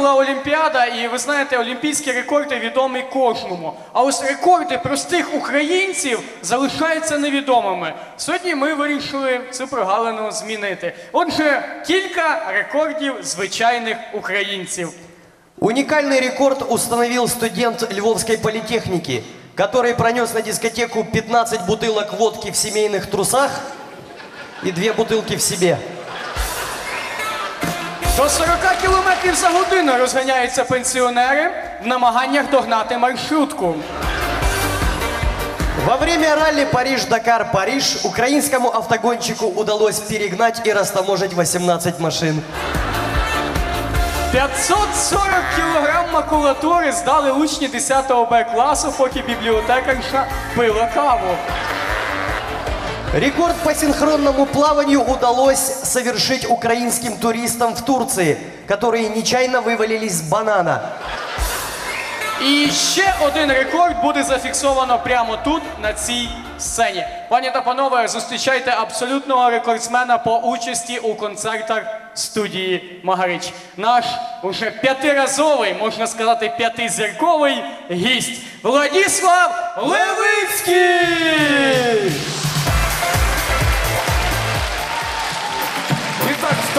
була Олімпіада, і ви знаєте, олімпійські рекорди відомі кожному. А ось рекорди простих українців залишаються невідомими. Сьогодні ми вирішили цю прогалину змінити. Отже, кілька рекордів звичайних українців. Уникальный рекорд установил студент Львовской политехники, который пронес на дискотеку 15 бутылок водки в семейных трусах и две бутылки в себе. До 40 км за годину розганяються пенсіонери в намаганнях догнати маршрутку. Во время ралли Париж-Дакар-Париж украинскому автогонщику удалось перегнать и растаможить 18 машин. 540 кілограм макулатури здали учні 10 Б класу, поки бібліотекарша пила каву. Рекорд по синхронному плаванию удалось совершить украинским туристам в Турции, которые нечаянно вывалились с банана. І ще один рекорд буде зафіксовано прямо тут, на цій сцені. Пані та панове, зустрічайте абсолютного рекордсмена по участі у концертах студії Магарич. Наш уже п'ятиразовий, можна сказати, п'ятизірковий гість Владіслав Левицький!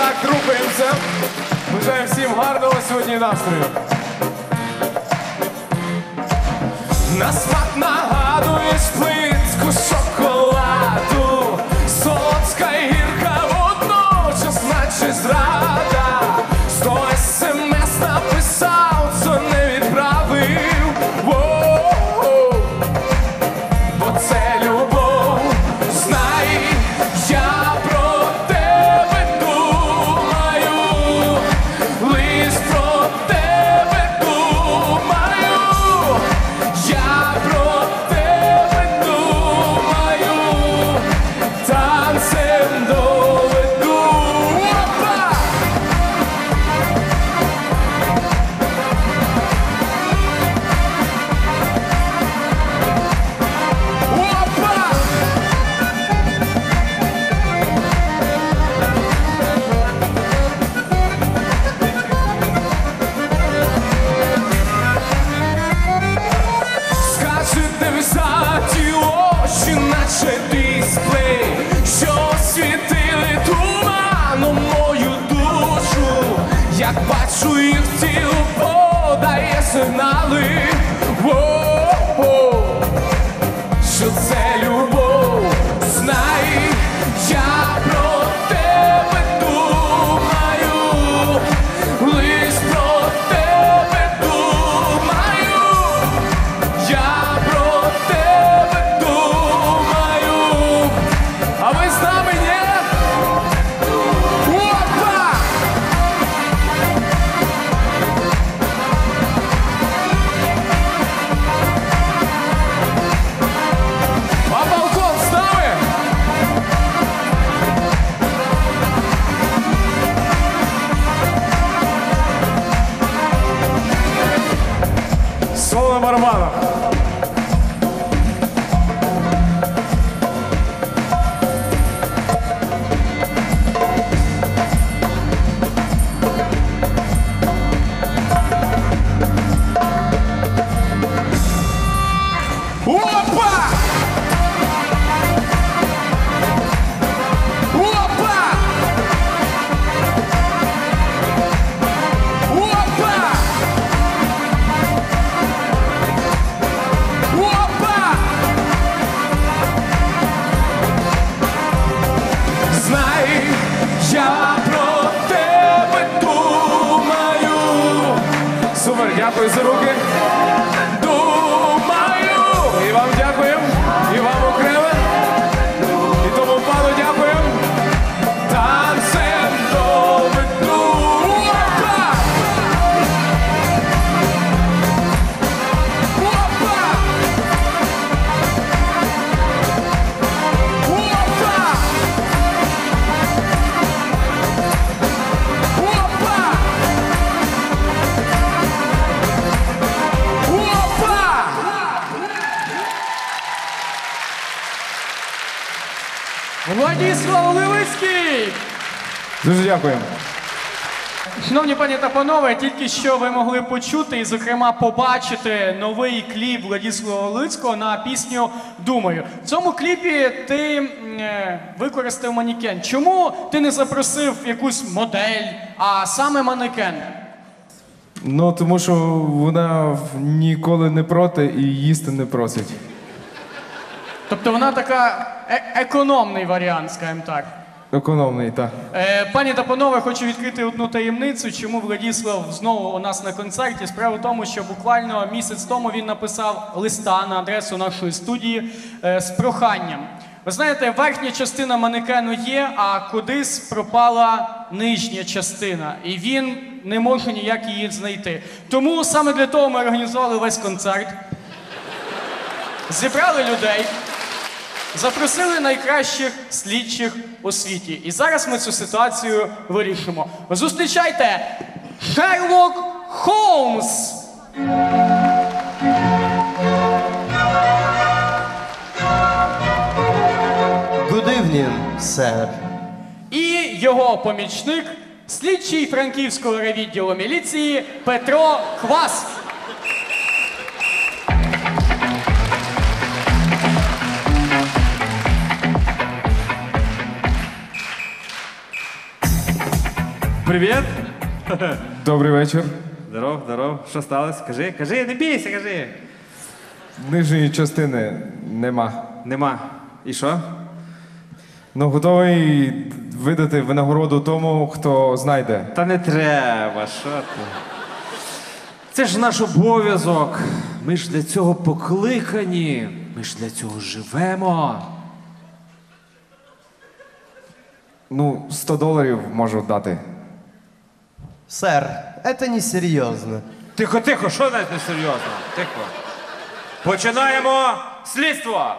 Так, рухаємося. Бажаю всім гарного сьогодні настрою. На смак нагадує сигнали, дякую. Шановні пані та панове, тільки що ви могли почути і, зокрема, побачити новий кліп Владислава Волицького на пісню Думаю. В цьому кліпі ти е, використав манікен. Чому ти не запросив якусь модель, а саме манекен? Ну, тому що вона ніколи не проти і їсти не просить. Тобто вона така е- економний варіант, скажімо так. Економний, так. Е, пані та панове, хочу відкрити одну таємницю, чому Владіслав знову у нас на концерті. Справа в тому, що буквально місяць тому він написав листа на адресу нашої студії е, з проханням. Ви знаєте, верхня частина манекену є, а кудись пропала нижня частина, і він не може ніяк її знайти. Тому саме для того ми організували весь концерт, зібрали людей. Запросили найкращих слідчих у світі. І зараз ми цю ситуацію вирішимо. Зустрічайте Шерлок Холмс! Good evening, sir. І його помічник, слідчий франківського райвідділу міліції Петро Квас. Привіт! Добрий вечір. Здоров, здоров. Що сталося? Кажи, кажи, не бійся, кажи. Нижньої частини нема. Нема. І що? Ну, готовий видати винагороду тому, хто знайде. Та не треба, що ти? Це ж наш обов'язок. Ми ж для цього покликані. Ми ж для цього живемо. Ну, 100 доларів можу дати. Сэр, это несерьезно. Тихо, тихо, що навіть не серйозно? Тихо. Починаємо слідство.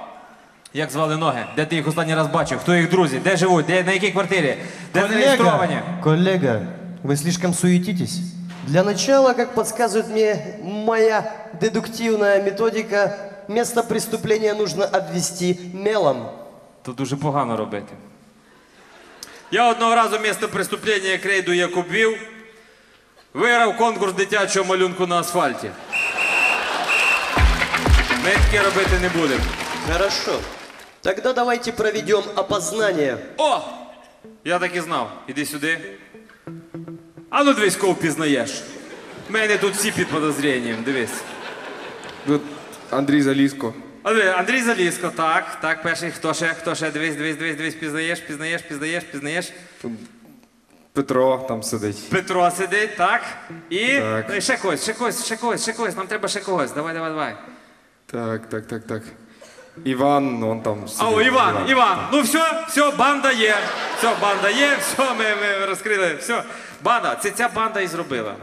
Як звали ноги? Де ти їх останній раз бачив? Хто їх друзі? Де живуть? Де, на якій квартирі? Де зареєстровані? коллега, вы слишком суетитесь. Для начала, как подсказывает мне моя дедуктивная методика, место преступления нужно обвести мелом. То дуже погано робити. Я одного разу місце преступлення крейду Якуб вів, виграв конкурс дитячого малюнку на асфальті. Ми таке робити не будемо. Хорошо. Тогда давайте проведем опознание. О! Я так і знав. Іди сюди. А ну дивись, кого впізнаєш. У мене тут всі під подозрінням, дивись. Тут Андрій Залізко. А диви, Андрій Заліско, так, так, перший, хто ще, хто ще, дивись, дивись, дивись, дивись, пізнаєш, пізнаєш, пізнаєш, пізнаєш. Петро там сидить. Петро сидить, так. І Так. Ну, і ще когось, ще когось, ще когось, ще когось. Нам треба ще когось. Давай, давай, давай. Так, так, так, так. Іван, он там сидить. А, о, Іван, Іван. Ну все, все, банда є. Все, банда є, все, ми, ми розкрили. Все. Банда, це ця банда і зробила.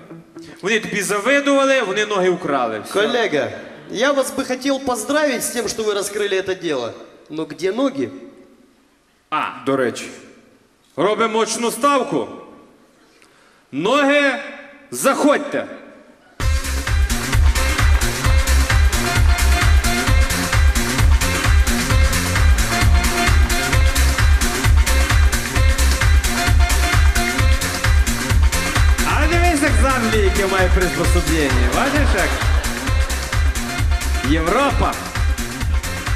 Вони тобі завидували, вони ноги украли. Все. Коллега, я вас бы хотел поздравить с тем, что вы раскрыли это дело. Но где ноги? А, До речі. робимо очну ставку. Ноги заходьте. А дивись, як з Англії, яке має приспособлення. Бачиш як? Європа.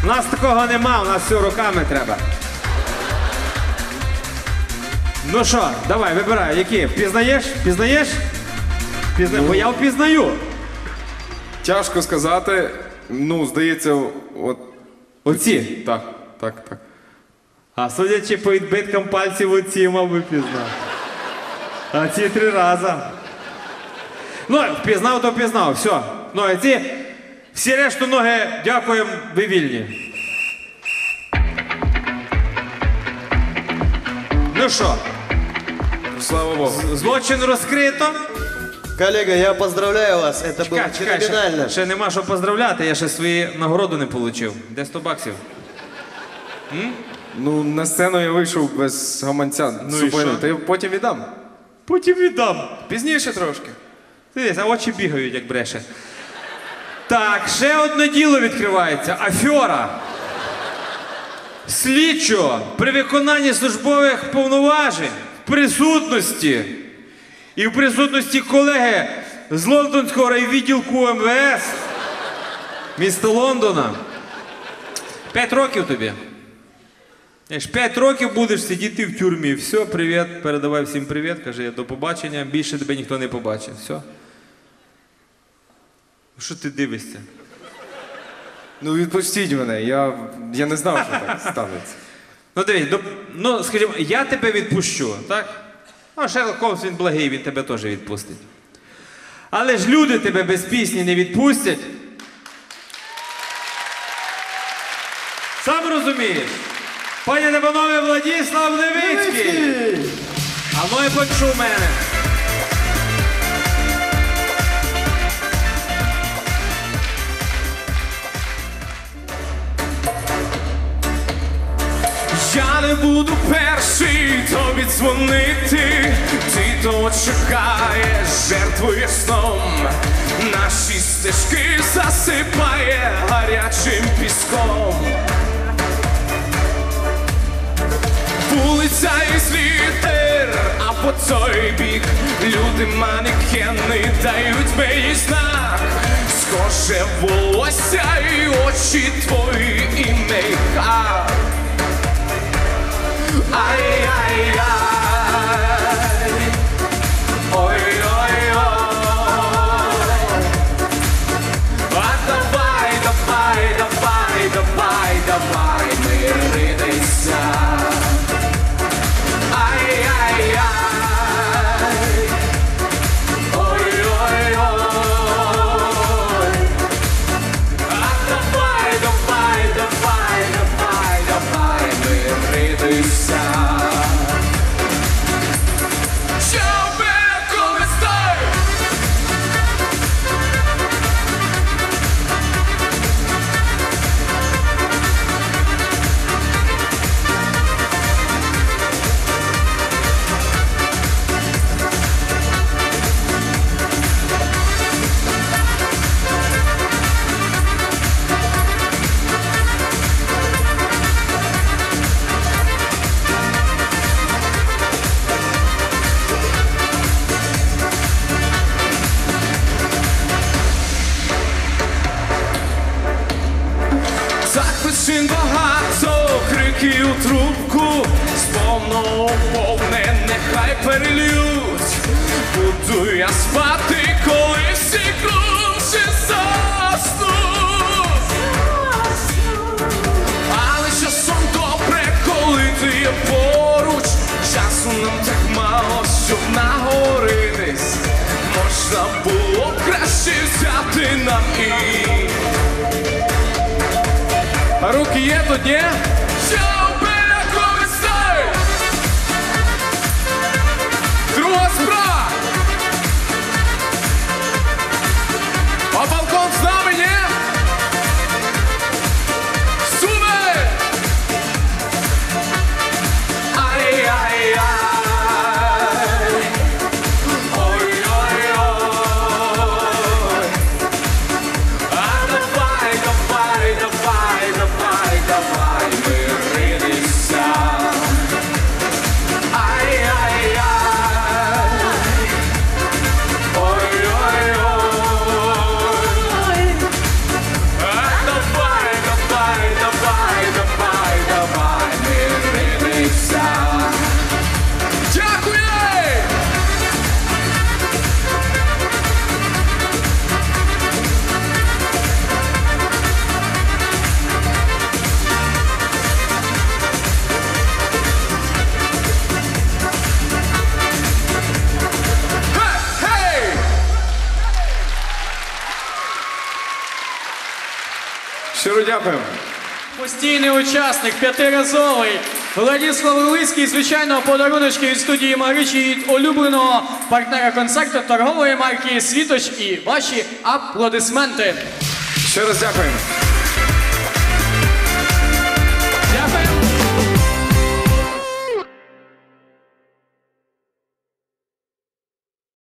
У нас такого нема, у нас все руками треба. Ну що, давай, вибирай, які? Впізнаєш? Впізнаєш? Впізна... Бо я впізнаю. Тяжко сказати. Ну, здається, от. Оці. Так, так, так. А судячи по відбиткам пальців, оці, мабуть, пізнав. А ці три рази. Ну, впізнав, то впізнав. Все. Ну, а ці всі решту ноги, дякуємо, ви вільні. Ну що, Слава Богу. злочин розкрито. Коллега, я поздравляю вас, это было Чекай, чекай, ще, феноменально. ще нема що поздравляти, я ще свої нагороду не отримав. Де 100 баксів? Ну, на сцену я вийшов без гаманця. Ну Ну і що? Та я потім віддам. Потім віддам. Пізніше трошки. Дивись, а очі бігають, як бреше. Так, ще одне діло відкривається. Афьора. Слідчо при виконанні службових повноважень присутності І в присутності колеги з лондонського райвідділку МВС міста Лондона. П'ять років тобі. П'ять років будеш сидіти в тюрмі. Все, привіт, передавай всім привіт, каже, до побачення, більше тебе ніхто не побачить. Все. Що ти дивишся? Ну відпустіть мене, я, я не знав, що так станеться. Ну дивись, ну, ну скажімо, я тебе відпущу, так? Ну, Шерлок Холмс, він благий, він тебе теж відпустить. Але ж люди тебе без пісні не відпустять. Сам розумієш. Пані та панове, Владіслав Левицький. А ну і почув мене. Буду перший тобі дзвонити, ти того чекаєш, жертвуєш сном. Наші стежки засипає гарячим піском. Вулиця із літер, а по той бік люди манекени дають мені знак. Схоже волосся і очі твої і мейкап. I. повного повне нехай перельють. Буду я спати, коли всі круче заснуть. Але часом добре, коли ти є поруч. Часу нам так мало, щоб нагоритись. Можна було краще взяти нам і. Руки є тут, ні? Щиро дякуємо. Постійний учасник, п'ятиразовий. Владислав Луцький, звичайно, подаруночки від студії Маричі від улюбленого партнера концерту торгової марки Світоч і ваші аплодисменти. Ще раз дякуємо.